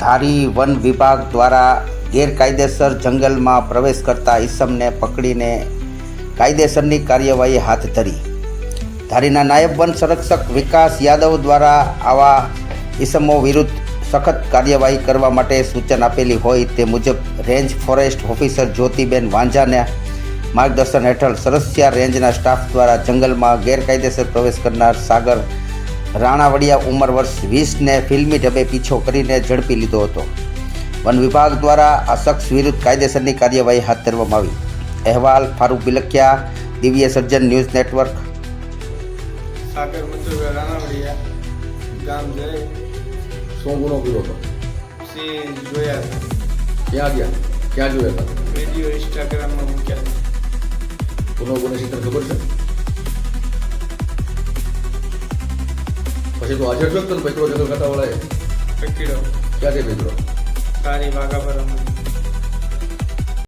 ધારી one વિભાગ દ્વારા ગેરકાયદેસર જંગલમાં પ્રવેશ કરતા ઈસમને પકડીને કાયદેસરની કાર્યવાહી હાથ ધરી. ધારીના નાયબ વન સંરક્ષક વિકાસ યાદવ દ્વારા આવા ઈસમો વિરુદ્ધ સખત કાર્યવાહી કરવા માટે સૂચન આપેલી હોય તે મુજબ રેન્જ ફોરેસ્ટ ઓફિસર જ્યોતિબેન વાંઝાને માર્ગદર્શન હેઠળ સરસિયા રેન્જના સ્ટાફ દ્વારા જંગલમાં ગેરકાયદેસર પ્રવેશ કરનાર સાગર રાણાવડિયા ઉંમર વર્ષ વીસને ફિલ્મી ઢબે પીછો કરીને ઝડપી લીધો હતો. વન વિભાગ દ્વારા આ શખ્સ વિરુદ્ધ કાયદેસરની કાર્યવાહી હાથ ધરવામાં આવી. અહેવાલ ફારૂક બિલખિયા દિવ્ય સર્જન ન્યૂઝ નેટવર્ક. સાગર મથુરભાઈ રાણાવડિયા ગામ જય શું ગુનો કર્યો હતો? સિંહ જોયા ક્યાં ગયા? ક્યાં જોયા હતા? વીડિયો ઇન્સ્ટાગ્રામમાં મૂક્યા. ગુનો ગુને ખબર છે? अच्छा तो अजय लोग तो पैसे को जगह खाता वाला है क्या दे भेज रहा गाड़ी बागापुरम